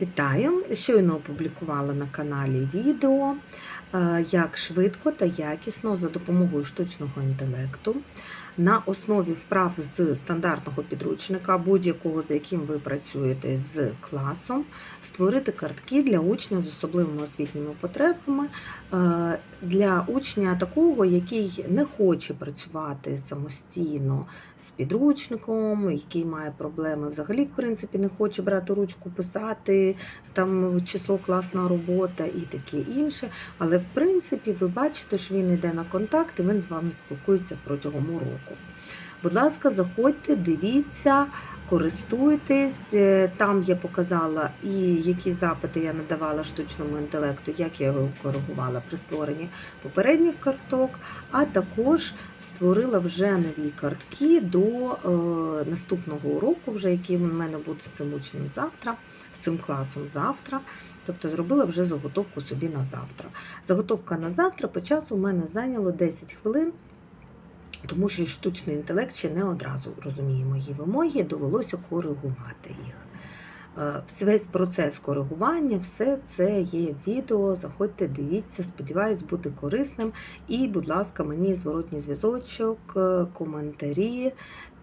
Вітаю! Щойно опублікувала на каналі відео, е, як швидко та якісно за допомогою штучного інтелекту на основі вправ з стандартного підручника, будь-якого, за яким ви працюєте з класом, створити картки для учня з особливими освітніми потребами, е, для учня такого, який не хоче працювати самостійно з підручником, який має проблеми взагалі, в принципі, не хоче брати ручку, писати, там число класна робота і таке інше. Але в принципі, ви бачите, що він йде на контакт і він з вами спілкується протягом уроку. Будь ласка, заходьте, дивіться, користуйтесь. Е, Там я показала і які запити я надавала штучному інтелекту, як я його коригувала при створенні попередніх карток, а також створила вже нові картки до е, наступного уроку, вже який в мене буде з цим учнем завтра, з цим класом завтра. Тобто зробила вже заготовку собі на завтра. Заготовка на завтра по часу в мене зайняло 10 хвилин. Тому що штучний інтелект ще не одразу розуміє мої вимоги, довелося коригувати їх. Е, Весь процес коригування, все це є відео. Заходьте, дивіться, сподіваюсь, буде корисним. І, будь ласка, мені зворотній зв'язочок, е, коментарі,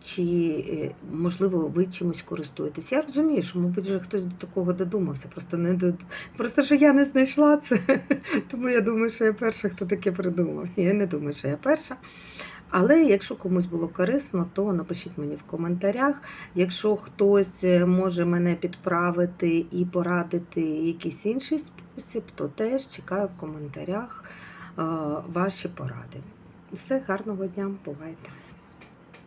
чи, е, можливо, ви чимось користуєтесь. Я розумію, що, мабуть, вже хтось до такого додумався. Просто не до... просто що я не знайшла це. Тому я думаю, що я перша, хто таке придумав. Ні, я не думаю, що я перша. Але якщо комусь було корисно, то напишіть мені в коментарях. Якщо хтось е, може мене підправити і порадити якийсь інший спосіб, то теж чекаю в коментарях е, ваші поради. Все, гарного дня, бувайте!